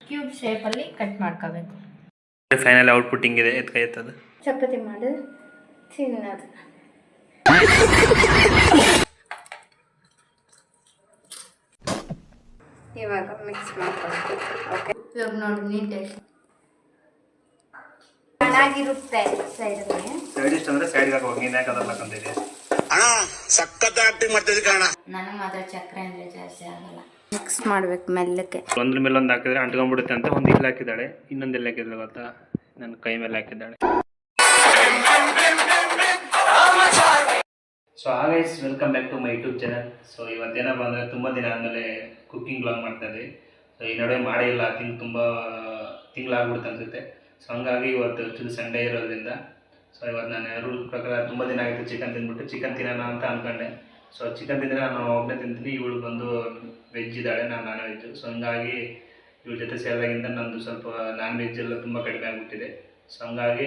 Cube ಶೇಪಲ್ಲಿ cut ಮಾಡ್ಕೋಬೇಕು final output ಹಿಂಗಿದೆ ಇದೆ? ಎತ್ತದು? ಚಪಾತಿ ಮಾಡಿ ತಿನ್ನೋದು ಇವಾಗ ಮಿಕ್ಸ್ ಮಾಡ್ಕೊಳ್ಬೇಕು ಓಕೆ ಇವಾಗ ನೋಡಿ ನೀಟಾಗಿ ಚೆನ್ನಾಗಿರುತ್ತೆ ಸೈಡಲ್ಲಿ ಸೈಡ್ ಇಷ್ಟ ಅಂದ್ರೆ ಸೈಡ್ ಹಾಕುವಾಗ ನೀನು ಯಾಕೆ ಅದಲ್ಲ ಕಂತಿದೆ ಅಣ್ಣ ಸಖತ್ ಆಕ್ಟಿಂಗ್ ಮಾಡ್ತಿದ್ದೆ ಕಣ ನನಗೆ ಮಾತ್ರ ಚಕ್ರ ಅಂದ್ರೆ ಜಾಸ್ತಿ ಆಗಲ್ಲ. ಮಿಕ್ಸ್ ಮಾಡ್ಬೇಕು ಮೆಲ್ಲಕ್ಕೆ. ಒಂದ್ರ ಮೇಲೆ ಒಂದು ಹಾಕಿದ್ರೆ ಅಂಟ್ಕೊಂಡ್ಬಿಡುತ್ತೆ ಅಂತ ಒಂದು ಇಲ್ಲಿ ಹಾಕಿದ್ದಾಳೆ, ಇನ್ನೊಂದು ಎಲ್ಲಿ ಹಾಕಿದ್ರೆ ಗೊತ್ತಾ? ನನ್ನ ಕೈ ಮೇಲೆ ಹಾಕಿದ್ದಾಳೆ. So hi guys welcome back to my YouTube channel so ಇವತ್ತೇನಪ್ಪ ಅಂದರೆ ತುಂಬ ದಿನ ಆದಮೇಲೆ ಕುಕ್ಕಿಂಗ್ ಬ್ಲಾಗ್ ಮಾಡ್ತಾ ಇದ್ದೀವಿ ಸೊ ಈ ನಡುವೆ ಮಾಡೇ ಇಲ್ಲ, ತಿಂಗ್ ತುಂಬ, ತಿಂಗಳಾಗ್ಬಿಡುತ್ತೆ ಅನ್ಸುತ್ತೆ. ಸೊ ಹಂಗಾಗಿ ಇವತ್ತು ಸಂಡೇ ಇರೋದ್ರಿಂದ ಸೊ ಇವತ್ತು ನಾನು ರೂಲ್ ಪ್ರಕಾರ ತುಂಬ ದಿನ ಆಗಿತ್ತು ಚಿಕನ್ ತಿಂದ್ಬಿಟ್ಟು. ಚಿಕನ್ ತಿನ್ನೋಣ ಅಂತ ಅಂದ್ಕೊಂಡೆ ಸೊ ಚಿಕನ್ ತಿಂದರೆ ನಾನು ಒಬ್ಬನೇ ತಿಂತೀನಿ, ಇವಳು ಬಂದು ವೆಜ್ ಇದ್ದಾಳೆ ನಾನು ನಾನ್ ವೆಜ್ ಸೊ ಹಂಗಾಗಿ ಇವ್ರ ಜೊತೆ ಸೇರಿದಾಗಿಂದ ನಂದು ಸ್ವಲ್ಪ ನಾನ್ ವೆಜ್ ಎಲ್ಲ ತುಂಬ ಕಡಿಮೆ ಆಗಿಬಿಟ್ಟಿದೆ. ಸೊ ಹಂಗಾಗಿ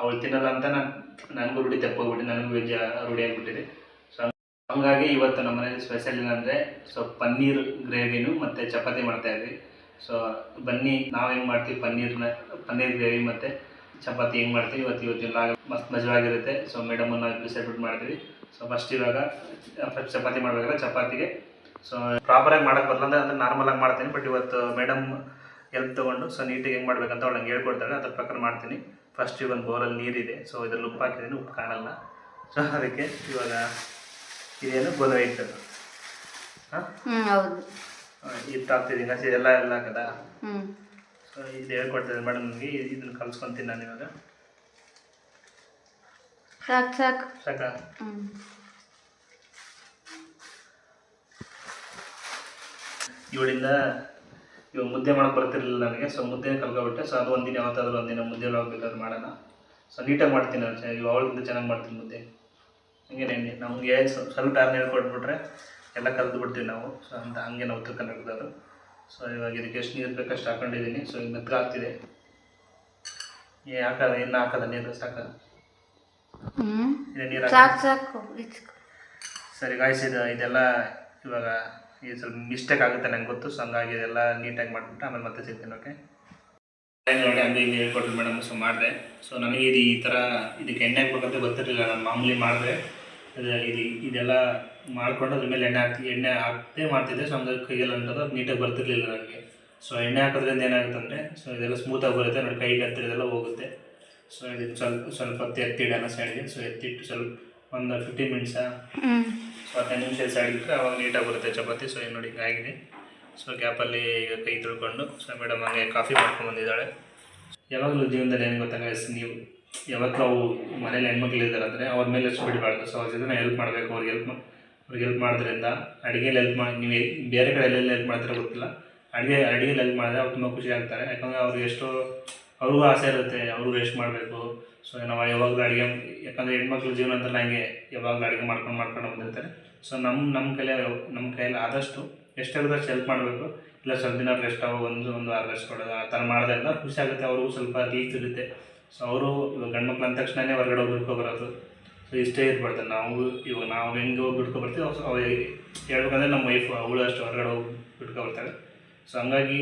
ಅವಳು ತಿನ್ನಲ್ಲ ಅಂತ ನಾನು, ನನಗೂ ರೂಢಿ ತಪ್ಪೋಗ್ಬಿಟ್ಟು ನನಗೂ ವೆಜ್ ರೂಢಿ ಆಗಿಬಿಟ್ಟಿದೆ. ಸೊ ಹಂಗಾಗಿ ಇವತ್ತು ನಮ್ಮ ಮನೇಲಿ ಸ್ಪೆಷಲ್ ಏನಂದರೆ ಸೊ, ಪನ್ನೀರ್ ಗ್ರೇವಿನು ಮತ್ತು ಚಪಾತಿ ಮಾಡ್ತಾ ಇದ್ವಿ. ಸೊ ಬನ್ನಿ, ನಾವು ಮಾಡ್ತೀವಿ ಪನ್ನೀರ್ನ, ಪನ್ನೀರ್ ಗ್ರೇವಿ ಮತ್ತು ಚಪಾತಿ ಹೆಂಗೆ ಮಾಡ್ತೀವಿ ಇವತ್ತು ಇವತ್ತಿನ ಲಾಗ ಮಸ್ತ್ ಮಜವಾಗಿರುತ್ತೆ. ಸೊ ಮೇಡಮನ್ನು ನಾವು ಡಿಸೈಡ್ ಮಾಡ್ತೀವಿ. ಸೊ ಫಸ್ಟ್ ಇವಾಗ ಫಸ್ಟ್ ಚಪಾತಿ ಮಾಡಬೇಕಾದ್ರೆ ಚಪಾತಿಗೆ ಸೊ ಪ್ರಾಪರಾಗಿ ಮಾಡೋಕ್ಕೆ ಬರಲ್ಲ ಅಂದರೆ ನಾರ್ಮಲಾಗಿ ಮಾಡ್ತೀನಿ. ಬಟ್ ಇವತ್ತು ಮೇಡಮ್ ಎಲ್ಪ್ ತೊಗೊಂಡು ಸೊ ನೀಟಾಗಿ ಹೆಂಗೆ ಮಾಡ್ಬೇಕಂತ ಅವಳು ನಂಗೆ ಹೇಳ್ಕೊಡ್ತಾಳೆ. ಅದ್ರ ಪ್ರಕಾರ ಮಾಡ್ತೀನಿ. ಫಸ್ಟ್ ಇವೊಂದು ಒಂದು ಬೌಲಲ್ಲಿ ನೀರಿದೆ. ಸೊ ಇದ್ರಲ್ಲಿ ಉಪ್ಪು ಹಾಕಿದ್ದೀನಿ. ಉಪ್ಪು ಕಾಣಲ್ಲ. ಸೊ ಅದಕ್ಕೆ ಇವಾಗ ಇದೇನು ಗೋಧಿ ಹಾಂ? ಹಿಟ್ಟು ಹಾಕ್ತಿದ್ದೀನಿ. ಹಸಿ ಎಲ್ಲ ಎಲ್ಲ ಹಾಕದ? ಸೊ ಇದು ಹೇಳ್ಕೊಡ್ತಿದ್ದೆ ಮೇಡಮ್ ನನಗೆ ಇದನ್ನು ಕಲ್ಸ್ಕೊತೀನಿ ನಾನು ಇವಾಗ. ಸಾಕು ಸಾಕು. ಸಾಕಾ? ಇವಳಿಂದ ಇವಾಗ ಮುದ್ದೆ ಮಾಡಕ್ಕೆ ಬರ್ತಿರಲಿಲ್ಲ ನನಗೆ. ಸೊ ಮುದ್ದೆ ಕಲ್ಕೊಬಿಟ್ಟೆ ಸೊ ಅದು ಒಂದಿನ ಯಾವತ್ತಾದ್ರೂ ಒಂದಿನ ಮುದ್ದೆ ಹೋಗ್ಬೇಕಾದ್ರೆ ಮಾಡೋಣ. ಸೊ ನೀಟಾಗಿ ಮಾಡ್ತೀನಿ ನಾನು ಚೆನ್ನಾಗಿ ಇವಾಗ ಅವಳಿಂದ ಚೆನ್ನಾಗಿ ಮಾಡ್ತೀನಿ ಮುದ್ದೆ. ಹಂಗೇನೆ ನಮಗೆ ಸ್ವಲ್ಪ ಟಾರ್ನ್ ಹೇಳ್ಕೊಟ್ಬಿಟ್ರೆ ಎಲ್ಲ ಕಲ್ತು ಬಿಡ್ತೀವಿ ನಾವು. ಸೊ ಅಂತ ಹಂಗೆ ನಾವು ಉತ್ತರ ಕನ್ನಡದವರು ಸೊ ಇವಾಗ ಇದಕ್ಕೆ ಎಷ್ಟು ನೀರು ಬೇಕಷ್ಟು ಹಾಕೊಂಡಿದ್ದೀನಿ. ಸೊ ಈಗ ಮೆತ್ತಗೆ ಆಗ್ತಿದೆ ಏ ಹಾಕಲ್ಲ. ಇನ್ನು ಹಾಕಲ್ಲ. ನೀರು ಸಾಕ ನೀರು ಸಾಕು ಸರಿ ಗಾಯ್ಸ್ ಇದೆಲ್ಲ ಇವಾಗ ಇದು ಸ್ವಲ್ಪ ಮಿಸ್ಟೇಕ್ ಆಗುತ್ತೆ ನಂಗೆ ಗೊತ್ತು. ಸೊ ಹಂಗಾಗಿ ಇದೆಲ್ಲ ನೀಟಾಗಿ ಮಾಡಿಬಿಟ್ಟು ಆಮೇಲೆ ಮತ್ತೆ ಸಿಗ್ತೀನಿ ಓಕೆ ನೋಡಿ ಹಂಗೆ ಹಿಂಗೆ ಹೇಳ್ಕೊಟ್ರು ಮೇಡಮ್ ಸೊ ಮಾಡಿದೆ. ಸೊ ನನಗೆ ಇದು ಈ ಥರ ಇದಕ್ಕೆ ಎಣ್ಣೆ ಹಾಕ್ಬೇಕಂತ ಗೊತ್ತಿರಲಿಲ್ಲ, ನಾನು ಮಾಮೂಲಿ ಮಾಡಿದೆ. ಇದು ಇದು ಇದೆಲ್ಲ ಮಾಡಿಕೊಂಡು ಅದ್ರ ಮೇಲೆ ಎಣ್ಣೆ ಹಾಕ್ತಿ, ಎಣ್ಣೆ ಹಾಕ್ತೇ ಮಾಡ್ತಿದ್ದೆ. ಸೊ ಹಂಗಾಗಿ ಕೈಗೆಲ್ಲ ಅದು ನೀಟಾಗಿ ಬರ್ತಿರ್ಲಿಲ್ಲ ನನಗೆ. ಸೊ ಎಣ್ಣೆ ಹಾಕೋದ್ರಿಂದ ಏನಾಗುತ್ತೆ ಅಂದರೆ ಸೊ ಇದೆಲ್ಲ ಸ್ಮೂತಾಗಿ ಬರುತ್ತೆ, ನೋಡಿ ಕೈಗೆ ಹತ್ತಿರದೆಲ್ಲ ಹೋಗುತ್ತೆ. ಸೊ ಇದು ಸ್ವಲ್ಪ ಸ್ವಲ್ಪ ಹೊತ್ತು ಎತ್ತಿಡೋಣ ಸೈಡ್ಗೆ ಸೊ ಎತ್ತಿಟ್ಟು ಸ್ವಲ್ಪ ಒಂದು ಫಿಫ್ಟೀನ್ ಮಿನಿಟ್ಸಾ ಸೊ ಟೆನ್ ನಿಮಿಷ ಸೈಡ್ ಅವಾಗ ನೀಟಾಗಿ ಬರುತ್ತೆ ಚಪಾತಿ. ಸೊ ನೋಡಿ ಹಿಂಗೆ ಆಗಿದೆ ಸೊ ಗ್ಯಾಪಲ್ಲಿ ಈಗ ಕೈ ತೊಳ್ಕೊಂಡು ಸೊ ಮೇಡಮ್ ಹಂಗೆ ಕಾಫಿ ಮಾಡ್ಕೊಂಡು ಬಂದಿದ್ದಾಳೆ. ಯಾವಾಗಲೂ ಜೀವನದಲ್ಲಿ ಏನು ಗೊತ್ತಾಗ ನೀವು ಯಾವತ್ತು ಅವು ಮನೇಲಿ ಹೆಣ್ಮಕ್ಳು ಇದ್ದಾರೆ ಅಂದರೆ ಅವ್ರ ಮೇಲೆ ಎಷ್ಟು ಬಿಡಬಾರ್ದು. ಸೊ ಅವ್ರ ಜೊತೆ ಹೆಲ್ಪ್ ಮಾಡಬೇಕು ಅವ್ರಿಗೆ ಹೆಲ್ಪ್ ಅವ್ರಿಗೆ ಹೆಲ್ಪ್ ಮಾಡೋದ್ರಿಂದ ಅಡುಗೆಯಲ್ಲಿ ಹೆಲ್ಪ್ ಮಾಡಿ ನೀವು ಬೇರೆ ಕಡೆ ಎಲ್ಲೆಲ್ಲಿ ಹೆಲ್ಪ್ ಮಾಡ್ತಾರೆ ಗೊತ್ತಿಲ್ಲ. ಅಡುಗೆ ಅಡುಗೆಯಲ್ಲಿ ಹೆಲ್ಪ್ ಮಾಡಿದ್ರೆ ಅವ್ರು ತುಂಬ ಖುಷಿ ಆಗ್ತಾರೆ. ಯಾಕಂದರೆ ಅವ್ರಿಗೆ ಎಷ್ಟೋ ಅವ್ರಿಗೂ ಆಸೆ ಇರುತ್ತೆ ಅವ್ರಿಗೂ ರೆಸ್ಟ್ ಮಾಡಬೇಕು. ಸೊ ನಾವು ಯಾವಾಗಲೂ ಅಡುಗೆ ಯಾಕಂದರೆ ಹೆಣ್ಮಕ್ಳ ಜೀವನ ಅಂತ ನನಗೆ ಯಾವಾಗಲೂ ಅಡುಗೆ ಮಾಡ್ಕೊಂಡು ಮಾಡ್ಕೊಂಡು ಬಂದಿರ್ತಾರೆ. ಸೊ ನಮ್ಮ ನಮ್ಮ ಕೈಲಿ ನಮ್ಮ ಕೈಯಲ್ಲಿ ಆದಷ್ಟು ಎಷ್ಟಾಗುತ್ತೆ ಹೆಲ್ಪ್ ಮಾಡಬೇಕು. ಇಲ್ಲ ಸ್ವಲ್ಪ ದಿನ ರೆಸ್ಟ್ ಆಗೋ ಒಂದು ಒಂದು ಆರು ರೆಸ್ಟ್ ಕೊಡೋದು, ಆ ಥರ ಮಾಡಿದಾಗ ಖುಷಿ ಆಗುತ್ತೆ. ಅವ್ರಿಗೂ ಸ್ವಲ್ಪ ರಿಲೀಫ್ ಇರುತ್ತೆ. ಸೊ ಅವರು ಇವಾಗ ಗಂಡ್ಮಕ್ಳು ಅಂದ ತಕ್ಷಣನೇ ಹೊರಗಡೆ ಹೋಗಿ ಬಿಡ್ಕೊಬರೋದು ಸೊ ಇಷ್ಟೇ ಇರ್ಬಾರ್ದು. ನಾವು ಇವಾಗ ನಾವು ಹೆಂಗೆ ಹೋಗಿ ಬಿಡ್ಕೊಬರ್ತೀವಿ ಅವ್ರು ಹೇಳ್ಬೇಕಂದ್ರೆ ನಮ್ಮ ವೈಫ್ ಅವಳು ಅಷ್ಟು ಹೊರಗಡೆ ಹೋಗಿ ಬಿಟ್ಕೊಬರ್ತಾಳೆ ಸೊ ಹಂಗಾಗಿ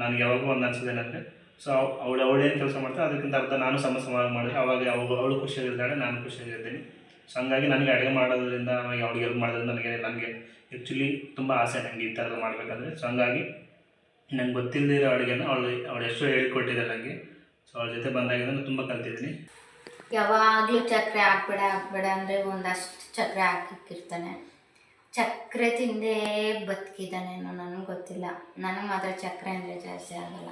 ನನಗೆ ಯಾವಾಗಲೂ ಒಂದು ಅನ್ಸೋದೇನಂದರೆ ಸೊ ಅವಳು ಅವಳೇನು ಕೆಲಸ ಮಾಡ್ತಾಳೆ, ಅದಕ್ಕಿಂತ ಅರ್ಧ ನಾನು ಸಮ ಮಾಡಿದ್ರೆ ಅವಾಗ ಅವಳು ಅವಳು ಖುಷಿಯಾಗಿರ್ತಾಳೆ ನಾನು ಖುಷಿಯಾಗಿರ್ತೀನಿ ಸೊ ಹಂಗಾಗಿ ನನಗೆ ಅಡುಗೆ ಮಾಡೋದ್ರಿಂದ ನನಗೆ ಅವ್ಳಿಗೆ ಹೆಲ್ಪ್ ಮಾಡೋದ್ರಿಂದ ನನಗೆ ನನಗೆ ಆ್ಯಕ್ಚುಲಿ ತುಂಬ ಆಸೆ ನನಗೆ ಈ ಥರದ್ದು ಮಾಡಬೇಕಂದ್ರೆ. ಸೊ ಹಂಗಾಗಿ ನಂಗೆ ಗೊತ್ತಿಲ್ಲದಿರೋ ಅಡುಗೆನ ಅವಳು ಅವಳು ಎಷ್ಟು ಹೇಳ್ಕೊಟ್ಟಿದ್ದಾರೆ ನನಗೆ ಸೊ ಅವಳ ಜೊತೆ ಬಂದಾಗಿಂದ ನಾನು ತುಂಬ ಕಲ್ತಿದ್ದೀನಿ. ಯಾವಾಗಲೂ ಚಕ್ರೆ ಹಾಕ್ಬೇಡ ಹಾಕ್ಬೇಡ ಅಂದರೆ ಒಂದಷ್ಟು ಚಕ್ರೆ ಹಾಕಿಕ್ಕಿರ್ತಾನೆ. ಚಕ್ರೆ ತಿಂದೇ ಬದುಕಿದ್ದಾನೇನೋ ನನಗೆ ಗೊತ್ತಿಲ್ಲ. ನನಗೆ ಮಾತ್ರ ಚಕ್ರೆ ಅಂದರೆ ಜಾಸ್ತಿ ಆಗಲ್ಲ.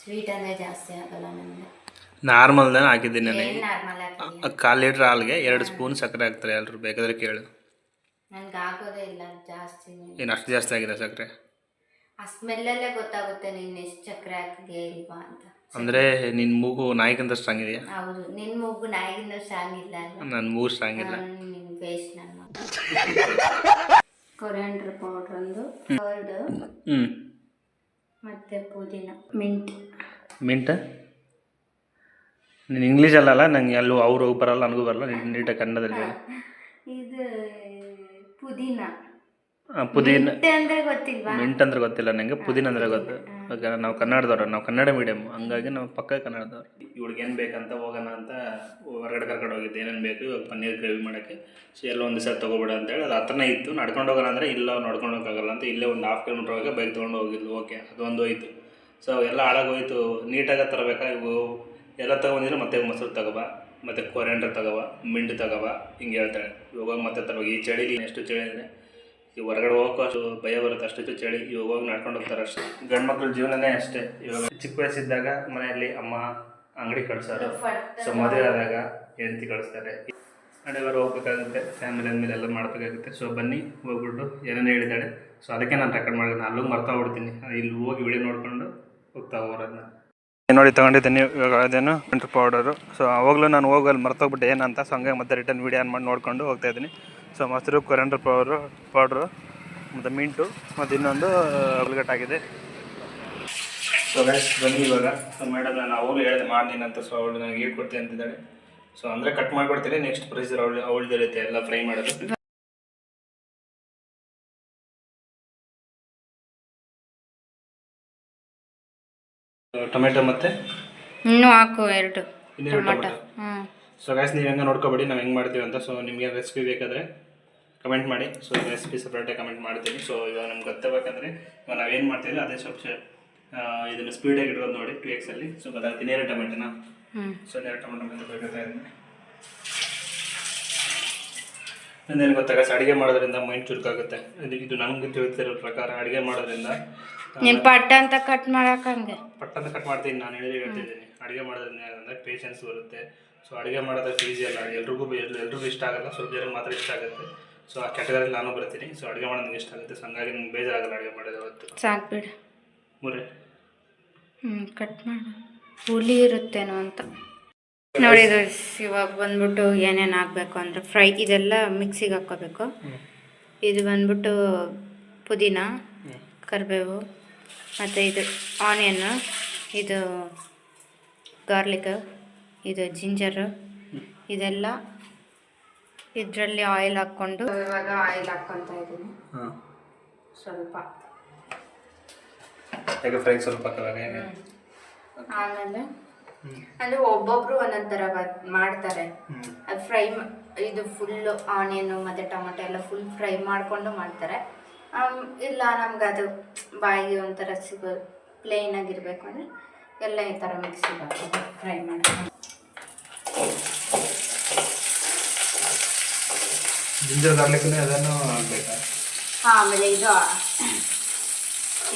ಸ್ವೀಟ್ ಅಂದರೆ ಜಾಸ್ತಿ ಆಗಲ್ಲ ನನಗೆ ನಾರ್ಮಲ್ದಾನೆ ಹಾಕಿದ್ದೀನಿ ನನಗೆ. ನಾರ್ಮಲ್ ಹಾಕಿದೀಯ ಕಾಲು ಲೀಟ್ರ್ ಹಾಲಿಗೆ ಎರಡು ಸ್ಪೂನ್ ಸಕ್ಕರೆ ಹಾಕ್ತಾರೆ ಎಲ್ಲರೂ ಬೇಕಾದ್ರೆ ಕೇಳು. ನನಗೆ ಆಗೋದೇ ಇಲ್ಲ ಜಾಸ್ತಿ ಏನು ಅಷ್ಟು ಜಾಸ್ತಿ ಆಗಿದೆ ಸಕ್ಕರೆ? ಆ ಸ್ಮೆಲ್ಲಲ್ಲೇ ಗೊತ್ತಾಗುತ್ತೆ ನೀನು ಎಷ್ಟು ಚಕ್ರೆ ಹಾಕಿದೆಯಾ ಇಲ್ವಾ ಅಂತ. ಅಂದರೆ ನಿನ್ನ ಮೂಗು ನಾಯಿಗಿಂತ ಸ್ಟ್ರಾಂಗ್ ಇದೆಯಾ? ಹೌದು ನಿನ್ನ ಮೂಗು ನಾಯಿಗಿಂತ ಸ್ಟ್ರಾಂಗ್ ಇಲ್ಲ ನನ್ನ ಮೂಗು ಸ್ಟ್ರಾಂಗ್ ಇಲ್ಲ. ನಿನ್ನ ವೇಸ್ಟ್ ನನ್ನ ಕೊರಿಯಾಂಡ್ರ್ ಪೌಡ್ರ್ ಒಂದು ಕರ್ಡ್ ಹ್ಞೂ ಮತ್ತೆ ಪುದೀನ ಮಿಂಟ್ ಮಿಂಟ ನೀನು ಇಂಗ್ಲೀಷ್ ಅಲ್ಲಲ್ಲ ನಂಗೆ ಅವ್ರು ಅವರು ಬರಲ್ಲ ನನಗೂ ಬರಲ್ಲ ನೀಟಾಗಿ ಕನ್ನಡದಲ್ಲಿ ಇದು ಪುದೀನ. ಪುದೀನ ಮಿಂಟ್ ಅಂದ್ರೆ ಗೊತ್ತಿಲ್ವಾ? ಮಿಂಟ್ ಅಂದ್ರೆ ಗೊತ್ತಿಲ್ಲ ನನಗೆ ಪುದೀನ ಅಂದರೆ ಗೊತ್ತು. ಓಕೆ ನಾವು ಕನ್ನಡದವ್ರು ನಾವು ಕನ್ನಡ ಮೀಡಿಯಮ್ ಹಂಗಾಗಿ ನಾವು ಪಕ್ಕ ಕನ್ನಡದವ್ರು. ಇವಳಿಗೆ ಏನು ಬೇಕಂತ ಹೋಗೋಣ ಅಂತ ಹೊರಗಡೆ ಕರ್ಕೊಂಡು ಹೋಗಿದ್ದೆ. ಏನೇನು ಬೇಕು ಇವಾಗ ಪನ್ನೀರ್ ಗ್ರೇವಿ ಮಾಡೋಕ್ಕೆ. ಸೊ ಎಲ್ಲ ಒಂದು ದಿವಸ ತೊಗೊಬೇಡ ಅಂತೇಳಿ ಅದು ಹತ್ರನೇ ಇತ್ತು. ನಡ್ಕೊಂಡು ಹೋಗೋಣ ಅಂದರೆ ಇಲ್ಲ ನೋಡ್ಕೊಂಡು ಹೋಗೋಕ್ಕಾಗಲ್ಲ ಅಂತ ಇಲ್ಲೇ ಒಂದು ಹಾಫ್ ಕಿಲೋಮೀಟ್ರ್ ಹೋಗಿ ಬೈಕ್ ತೊಗೊಂಡು ಹೋಗಿದ್ಲು. ಓಕೆ ಅದೊಂದು ಹೋಯ್ತು. ಸೊ ಎಲ್ಲ ಹಾಳಾಗೋಯ್ತು. ನೀಟಾಗಿ ತರಬೇಕಾ? ಇವು ಎಲ್ಲ ತೊಗೊಂಡಿದ್ರೆ ಮತ್ತೆ ಮೊಸರು ತಗೋಬಾ ಮತ್ತು ಕೊರೆಂಡ್ರ್ ತಗೋಬಾ ಮಿಂಡ್ ತಗೋಬಾ ಹಿಂಗೆ ಹೇಳ್ತಾಳೆ. ಇವಾಗ ಮತ್ತೆ ತರಬೇಕು. ಈ ಚಳಿ ಎಷ್ಟು ಚಳಿ ಇದೆ? ಈ ಹೊರಗಡೆ ಹೋಗೋಕೆ ಅಷ್ಟು ಭಯ ಬರುತ್ತೆ. ಅಷ್ಟು ಚಳಿ. ಇವಾಗ ನಡ್ಕೊಂಡು ಹೋಗ್ತಾರೆ ಅಷ್ಟೇ. ಗಂಡು ಮಕ್ಳ ಜೀವನನೇ ಅಷ್ಟೇ. ಇವಾಗ ಚಿಕ್ಕ ವಯಸ್ಸಿದ್ದಾಗ ಮನೆಯಲ್ಲಿ ಅಮ್ಮ ಅಂಗಡಿ ಕಳಿಸೋರು ಸೊ ಮದುವೆ ಆದಾಗ ಹೆಂಡತಿ ಕಳಿಸ್ತಾರೆ ಹಣೆಬರ ಹೋಗ್ಬೇಕಾಗುತ್ತೆ. ಫ್ಯಾಮಿಲಿ ಅಂದಮೇಲೆ ಎಲ್ಲ ಮಾಡಬೇಕಾಗುತ್ತೆ. ಸೊ ಬನ್ನಿ, ಹೋಗ್ಬಿಟ್ಟು ಏನೇನು ಹೇಳಿದ್ದಾಳೆ. ಸೊ ಅದಕ್ಕೆ ನಾನು ರೆಕಾರ್ಡ್ ಮಾಡಿದ್ದೀನಿ ಅಲ್ಲೂ ಮರ್ತಾ ಹೋಗ್ಬಿಡ್ತೀನಿ. ಇಲ್ಲಿ ಹೋಗಿ ವಿಡಿಯೋ ನೋಡ್ಕೊಂಡು ನೋಡಿ ತಗೊಂಡಿದ್ದೀನಿ ಇವಾಗ ಅದೇನು ಮಿಂಟ್ರ್ ಪೌಡರು ಸೊ ಅವಾಗಲೂ ನಾನು ಹೋಗಲ್ಲಿ ಮರ್ತೋಗ್ಬಿಟ್ಟೆ ಏನಂತ ಸೊ ಹಂಗಾಗಿ ಮತ್ತೆ ರಿಟರ್ನ್ ವೀಡಿಯೋ ಆನ್ ಮಾಡಿ ನೋಡ್ಕೊಂಡು ಹೋಗ್ತಾ ಇದ್ದೀನಿ. ಸೊ ಮೊಸರು ಕೊರೆಂಡರ್ ಪೌಡ್ರು ಪೌಡ್ರು ಮತ್ತು ಮಿಂಟು ಮತ್ತು ಇನ್ನೊಂದು ಅಲ್ಗಟ್ ಆಗಿದೆ ಸೊ ಗೈಸ್ ಬನ್ನಿ ಇವಾಗ. ಸೊ ಮೇಡಮ್ ನಾನು ಅವಳು ಹೇಳಿದೆ ಮಾಡ್ತೀನಿ ಅಂತ ಸೊ ಅವಳು ನನಗೆ ಹೇಳ್ಕೊಡ್ತೀನಿ ಅಂತಿದ್ದಾಳೆ. ಸೊ ಅಂದರೆ ಕಟ್ ಮಾಡಿಕೊಡ್ತೀನಿ ನೆಕ್ಸ್ಟ್ ಪ್ರೈಸರ್ ಅವಳು ಅವಳದಿರುತ್ತೆ, ಎಲ್ಲ ಫ್ರೈ ಮಾಡೋದು. ಟೊಮೆಟೊ ಮತ್ತೆ? ಇನ್ನೂ ಹಾಕು ಎರಡು ಇನ್ನೆರಡು ಟೊಮೆಟೊ. ಹ್ಞೂ ಸೊ ಗ್ಯಾಸ್ ನೀವು ಹೆಂಗೆ ನೋಡ್ಕೊಬೇಡಿ ನಾವು ಹೆಂಗೆ ಮಾಡ್ತೀವಿ ಅಂತ. ಸೊ ನಿಮಗೆ ರೆಸಿಪಿ ಬೇಕಾದರೆ ಕಮೆಂಟ್ ಮಾಡಿ. ಸೊ ರೆಸಿಪಿ ಸಪ್ರೇಟಾಗಿ ಕಮೆಂಟ್ ಮಾಡ್ತೀನಿ. ಸೊ ಇವಾಗ ನಮ್ಗೆ ಗೊತ್ತಾಗಬೇಕಂದ್ರೆ ಇವಾಗ ನಾವೇನು ಮಾಡ್ತೀವಿ ಅದೇ ಸ್ವಲ್ಪ ಇದನ್ನು ಸ್ಪೀಡಾಗಿ ಇಡೋದು ನೋಡಿ ಟು ಎಕ್ಸಲ್ಲಿ ಸೊ ಗೊತ್ತಾಗ್ತೀನಿ ನೇರ ಟೊಮೆಟೊನ? ಸೊ ನೇರ ಟೊಮೆಟೊ ಮೇಲೆ ನಾನು ಅಡುಗೆ ಮಾಡೋದ್ರಿಂದ ಮೈಂಡ್ ಚುರುಕಾಗುತ್ತೆ. ಇದು ಇದು ನನಗೆ ತಿಳಿತಿರೋ ಪ್ರಕಾರ ಅಡುಗೆ ಮಾಡೋದ್ರಿಂದ ನೀನು ಪಟ್ಟ ಅಂತ ಕಟ್ ಮಾಡೋಕ್ಕ ಹಂಗೆ. ಪಟ್ಟ ಅಂತ ಕಟ್ ಮಾಡ್ತೀನಿ ನಾನು ಹೇಳಿದ್ರೆ ಹೇಳ್ತಿದ್ದೀನಿ. ಅಡುಗೆ ಮಾಡೋದ್ರಿಂದ ಏನಂದ್ರೆ ಪೇಷನ್ಸ್ ಬರುತ್ತೆ. ಸೊ ಅಡುಗೆ ಮಾಡೋದು ಈಸಿ ಅಲ್ಲ. ಎಲ್ರಿಗೂ ಎಲ್ರಿಗೂ ಇಷ್ಟ ಆಗಲ್ಲ. ಸ್ವಲ್ಪ ಜನ ಮಾತ್ರ ಇಷ್ಟ ಆಗುತ್ತೆ. ಸೊ ಆ ಕ್ಯಾಟಗರಿಲಿ ನಾನು ಬರ್ತೀನಿ. ಸೊ ಅಡುಗೆ ಮಾಡೋದು ಇಷ್ಟ ಆಗುತ್ತೆ. ಸೊ ಹಂಗಾಗಿ ನಂಗೆ ಬೇಜಾರಾಗಲ್ಲ ಅಡುಗೆ ಮಾಡೋದು ಅವತ್ತು ಸಾಕು ಬಿಡು. ಮೂರೇ? ಹ್ಞೂ ಕಟ್ ಮಾಡು. ಹುಲಿ ಇರುತ್ತೇನೋ ಅಂತ. ನೋಡಿ ಇವಾಗ ಬಂದ್ಬಿಟ್ಟು ಏನೇನು ಹಾಕಬೇಕು ಅಂದರೆ ಫ್ರೈ ಇದೆಲ್ಲ ಮಿಕ್ಸಿಗೆ ಹಾಕ್ಕೋಬೇಕು. ಇದು ಬಂದ್ಬಿಟ್ಟು ಪುದೀನ ಕರಿಬೇವು ಮತ್ತು ಇದು ಆನಿಯನ್ನು ಇದು ಗಾರ್ಲಿಕ್ ಇದು ಜಿಂಜರು ಇದೆಲ್ಲ ಇದರಲ್ಲಿ ಆಯಿಲ್ ಹಾಕ್ಕೊಂಡು ಇವಾಗ ಆಯಿಲ್ ಹಾಕ್ಕೊತಾ ಇದ್ದೀನಿ. ಸ್ವಲ್ಪ. ಹೇಗೆ ಫ್ರೈ ಸ್ವಲ್ಪ ಆಮೇಲೆ ಅಂದರೆ ಒಬ್ಬೊಬ್ರು ಒಂದೊಂದು ಥರ ಮಾಡ್ತಾರೆ. ಅದು ಫ್ರೈ ಇದು ಫುಲ್ಲು ಆನಿಯನ್ ಮತ್ತು ಟೊಮೆಟೊ ಎಲ್ಲ ಫುಲ್ ಫ್ರೈ ಮಾಡಿಕೊಂಡು ಮಾಡ್ತಾರೆ. ಇಲ್ಲ ನಮ್ಗೆ ಅದು ಬಾಯಿಗೆ ಒಂಥರ ಸಿಗೋದು ಪ್ಲೇನ್ ಆಗಿರಬೇಕು ಅಂದರೆ ಎಲ್ಲ ಈ ಥರ ಮಿಕ್ಸಿಗೆ ಹಾಕೋದು ಫ್ರೈ ಮಾಡ್ಕೊಂಡು. ಅದನ್ನು ಹಾಂ ಆಮೇಲೆ ಇದು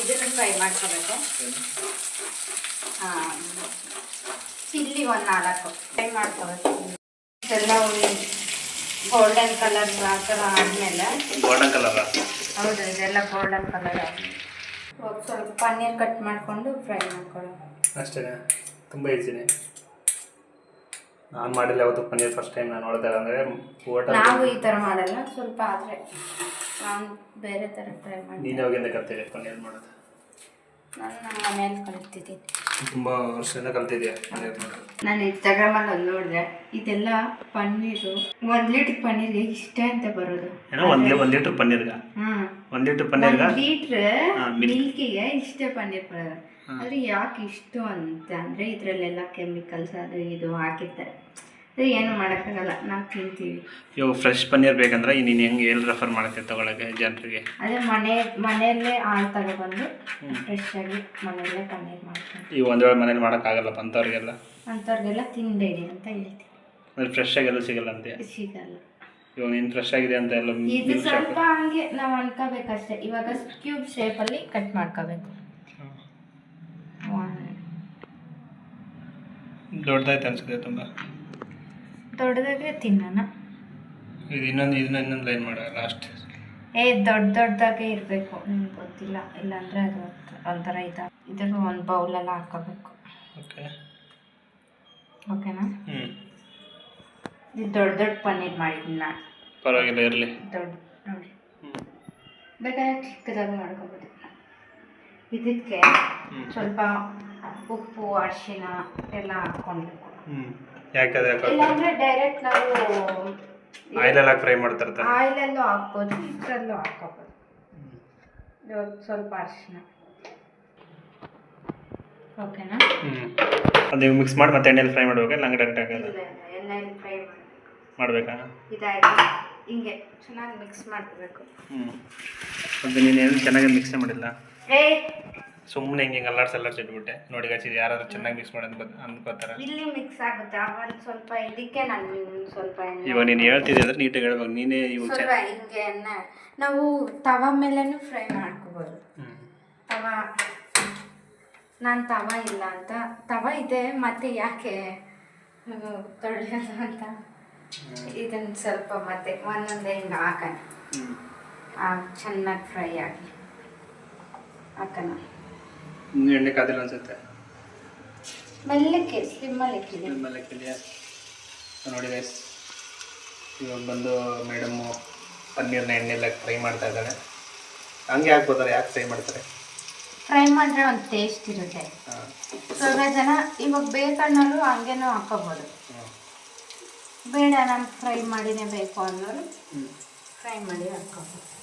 ಇದನ್ನು ಫ್ರೈ ಮಾಡ್ಕೋಬೇಕು. ಹಾಂ ಚಿಲ್ಲಿ ಒಂದು ನಾಲ್ಕು. ಫ್ರೈ ಮಾಡ್ಕೋಬೇಕು. ಎಲ್ಲ ಗೋಲ್ಡನ್ ಕಲರ್ ಆ ಥರ ಆದಮೇಲೆ ಗೋಲ್ಡನ್ ಕಲರ್ ಹೌದು ಇದೆಲ್ಲ ಗೋಲ್ಡನ್ ಕಲರ್ ಸ್ವಲ್ಪ ಪನ್ನೀರ್ ಕಟ್ ಮಾಡಿಕೊಂಡು ಫ್ರೈ ಮಾಡ್ಕೊಳ್ಳೋಣ. ಅಷ್ಟೇ ತುಂಬ ಈಸಿನೇ ನಾನು ಮಾಡಿಲ್ಲ ಯಾವತ್ತು ಪನ್ನೀರ್ ಫಸ್ಟ್ ಟೈಮ್ ನಾನು ನೋಡಿದೆ ಅಂದರೆ ಹೋಟೆಲ್ ನಾವು ಈ ಥರ ಮಾಡಲ್ಲ ಸ್ವಲ್ಪ ಆದರೆ ನಾನು ಬೇರೆ ಥರ ಟ್ರೈ ಮಾಡಿ ನೀನು ಯಾವಾಗಿಂದ ಕಲ್ತಿದ್ದೆ ಪನ್ನೀರ್ ಮಾಡೋದು? ನಾನು ನಮ್ಮ ಮನೇಲಿ ಕಲಿತಿದ್ದೀನಿ. ತುಂಬ ವರ್ಷದಿಂದ ಕಲ್ತಿದ್ಯಾ ಪನ್ನೀರ್ ಮಾಡೋದು ನಾನು ಇನ್ಸ್ಟಾಗ್ರಾಮಲ್ಲಿ ಒಂದು ನೋಡಿದೆ. ಇದೆಲ್ಲ ಪನ್ನೀರು. ಒಂದು ಲೀಟರ್ ಪನ್ನೀರ್ಗೆ ಇಷ್ಟ ಅಂತ ಬರೋದು. ಏನೋ ಒಂದು ಒಂದು ಲೀಟ್ರ್ ಪನ್ನೀರ್ಗ? ಹಾಂ. ಒಂದು ಲೀಟ್ರ್ ಪನ್ನೀರ್ಗ? ಒಂದು ಲೀಟ್ರ್ ಹಾ, milk. ಮಿಲ್ಕಿಗೆ ಇಷ್ಟೇ ಪನ್ನೀರ್ ಬರೋದು. ಆದರೆ ಯಾಕೆ ಇಷ್ಟು ಅಂತ ಅಂದ್ರೆ ಇದರಲ್ಲೆಲ್ಲ ಕೆಮಿಕಲ್ಸ್ ಅದು ಇದು ಹಾಕಿರ್ತಾರೆ. ಅದು ಏನು ಮಾಡೋಕ್ಕಾಗಲ್ಲ. ನಾವು ತಿಂತೀವಿ. ಇವಾಗ ಫ್ರೆಶ್ ಪನ್ನೀರ್ ಬೇಕಂದ್ರೆ ನೀನು ಹೆಂಗೆ ಎಲ್ಲಿ ರೆಫರ್ ಮಾಡ್ತೀವಿ ತಗೊಳಕ್ಕೆ ಜನರಿಗೆ? ಅದೇ ಮನೆ ಮನೆಯಲ್ಲೇ ಹಾಲು ತಗೊಬಂದು ಫ್ರೆಶ್ ಆಗಿ ಮನೆಯಲ್ಲೇ ಪನ್ನೀರ್ ಮಾಡ್ತೀವಿ ಈ ಒಂದು ವೇಳೆ ಮನೇಲಿ ಮಾಡೋಕ್ಕಾಗಲ್ಲಪ್ಪ ಅಂಥವ್ರಿಗೆಲ್ಲ ಅಂಥವ್ರಿಗೆಲ್ಲ ತಿನ್ನಬೇಡಿ ಅಂತ ಹೇಳ್ತೀನಿ. ಅಂದರೆ ಫ್ರೆಶ್ ಆಗಿ ಎಲ್ಲ ಸಿಗಲ್ಲ ಅಂತ ಸಿಗಲ್ಲ. ಇವಾಗ ನೀನು ಫ್ರೆಶ್ ಆಗಿದೆ ಅಂತ ಎಲ್ಲ ಇದು ಸ್ವಲ್ಪ ಹಂಗೆ ನಾವು ಅನ್ಕೋಬೇಕಷ್ಟೇ. ಇವಾಗ ಕ್ಯೂಬ್ ಶೇಪಲ್ಲಿ ಕಟ್ ಮಾಡ್ಕೋಬೇಕು. ದೊಡ್ಡದಾಯ್ತು ಅನ್ಸುತ್ತೆ ತುಂಬ. ದೊಡ್ಡದಾಗೆ ತಿನ್ನೋಣ. ಇದು ಇನ್ನೊಂದು ಇದನ್ನ ಇನ್ನೊಂದು ಲೈನ್ ಮಾಡ ಲಾಸ್ಟ್ ಏ ದೊಡ್ಡ ದೊಡ್ಡದಾಗೆ ಇರಬೇಕು. ನಿಮ್ಗೆ ಗೊತ್ತಿಲ್ಲ. ಇಲ್ಲಾಂದರೆ ಅದು ಒಂಥ- ಒಂಥರ ಇದ. ಇದನ್ನು ಒಂದು ಬೌಲೆಲ್ಲ ಹಾಕೋಬೇಕು. ಓಕೆ. ಓಕೆನಾ? ಹ್ಞೂ ಇದು ದೊಡ್ಡ ದೊಡ್ಡ ಪನ್ನೀರ್ ಮಾಡಿದ್ದೀನಿ ನಾನು. ಪರವಾಗಿಲ್ಲ ಇರಲಿ. ದೊಡ್ಡ ನೋಡಿ. ಬೇಕಾದ್ರೆ ಚಿಕ್ಕದಾಗ ಮಾಡ್ಕೋಬೋದು. ಇದಕ್ಕೆ ಸ್ವಲ್ಪ ಉಪ್ಪು ಅರಿಶಿನ ಎಲ್ಲ ಹಾಕ್ಕೊಳ್ಬೇಕು ಹ್ಞೂ ಯಾಕಂದ್ರೆ ಯಾಕೆ ಇಲ್ಲಾಂದ್ರೆ ಡೈರೆಕ್ಟ್ ನಾವು ಆಯಿಲೆಲ್ಲ ಫ್ರೈ ಮಾಡ್ತಿರ್ತಾರೆ. ಆಯಿಲಲ್ಲೂ ಹಾಕ್ಬೋದು ಇದರಲ್ಲೂ ಹಾಕೋಬೋದು ಇವಾಗ ಸ್ವಲ್ಪ ಅರಿಶಿನ ಓಕೆನಾ? ಅದು ಮಿಕ್ಸ್ ಮಾಡಿ ಮತ್ತೆ ಎಣ್ಣೆಲಿ ಫ್ರೈ ಮಾಡಬೇಕಾ ಇಲ್ಲ ಡೈರೆಕ್ಟ್ ಹಾಕೋದು? ಎಣ್ಣೆಲಿ ಫ್ರೈ ಮಾಡಬೇಕಾ. ಇದಾಯ್ತು. ಹಿಂಗೆ ಚೆನ್ನಾಗಿ ಮಿಕ್ಸ್ ಮಾಡ್ಕೋಬೇಕು. ಹ್ಞೂ ಅದು ನೀನು ಏನು ಚೆನ್ನಾಗಿ ಮಿಕ್ಸ್ ಮಾಡಿಲ್ಲ? ಏ ಸುಮ್ಮನೆ ಹಿಂಗೆ ಹಿಂಗೆ ಅಲ್ಲಾಡ್ಸಿ ಅಲ್ಲಾಡ್ಸಿ ಇಟ್ಬಿಟ್ಟೆ. ನೋಡಿ ಹಚ್ಚಿದ್ದು ಯಾರಾದ್ರೂ ಚೆನ್ನಾಗಿ ಮಿಕ್ಸ್ ಮಾಡಿ ಬದ್ ಅಂದ್ಕೋತಾರೆ ಇಲ್ಲಿ ಮಿಕ್ಸ್ ಆಗುತ್ತೆ. ಆವಾಗ ಸ್ವಲ್ಪ ಇದಕ್ಕೆ ನಾನು ಸ್ವಲ್ಪ ಇವಾಗ ನೀನು ಹೇಳ್ತಿದ್ದೆ ಅಂದ್ರೆ ನೀಟಾಗಿ ಹೇಳ್ಬೇಕು. ನೀನೇ ಇವು ಸ್ವಲ್ಪ ಹಿಂಗೆ ನಾವು ತವ ಮೇಲೇನು ಫ್ರೈ ಮಾಡ್ಕೋಬೋದು. ತವ ನಾನು ತವ ಇಲ್ಲ ಅಂತ. ತವ ಇದೆ ಮತ್ತೆ ಯಾಕೆ? ತೊಳೆಯೋದು ಅಂತ. ಇದನ್ನ ಸ್ವಲ್ಪ ಮತ್ತೆ ಒಂದೊಂದೇ ಹಿಂಗೆ ಹಾಕೋಣ. ಚೆನ್ನಾಗಿ ಫ್ರೈ ಆಗಿ ಹಾಕೋಣ. ಎಣ್ಣೆ ಕಾದಿಲ್ಲ ಅನ್ಸುತ್ತೆ. ಮೆಲ್ಲಕ್ಕೆ ಸ್ಲಿಮ್ಮಲ್ಲಿ ನೋಡಿ ಗೈಸ್ ಇವಾಗ ಬಂದು ಮೇಡಮ್ಮು ಪನ್ನೀರ್ನ ಎಣ್ಣೆಲ್ಲ ಫ್ರೈ ಮಾಡ್ತಾ ಇದ್ದಾಳೆ ಹಂಗೆ ಹಾಕ್ಬೋದಾರೆ ಯಾಕೆ ಫ್ರೈ ಮಾಡ್ತಾರೆ? ಫ್ರೈ ಮಾಡಿದ್ರೆ ಒಂದು ಟೇಸ್ಟ್ ಇರುತ್ತೆ. ಸ್ವಲ್ಪ ಜನ ಇವಾಗ ಬೇಕನ್ನೋರು ಹಂಗೇನೂ ಹಾಕೋಬೋದು. ಬೇಡ ನಾನು ಫ್ರೈ ಮಾಡಿನೇ ಬೇಕು ಅನ್ನೋರು ಫ್ರೈ ಮಾಡಿ ಹಾಕೋಬೋದು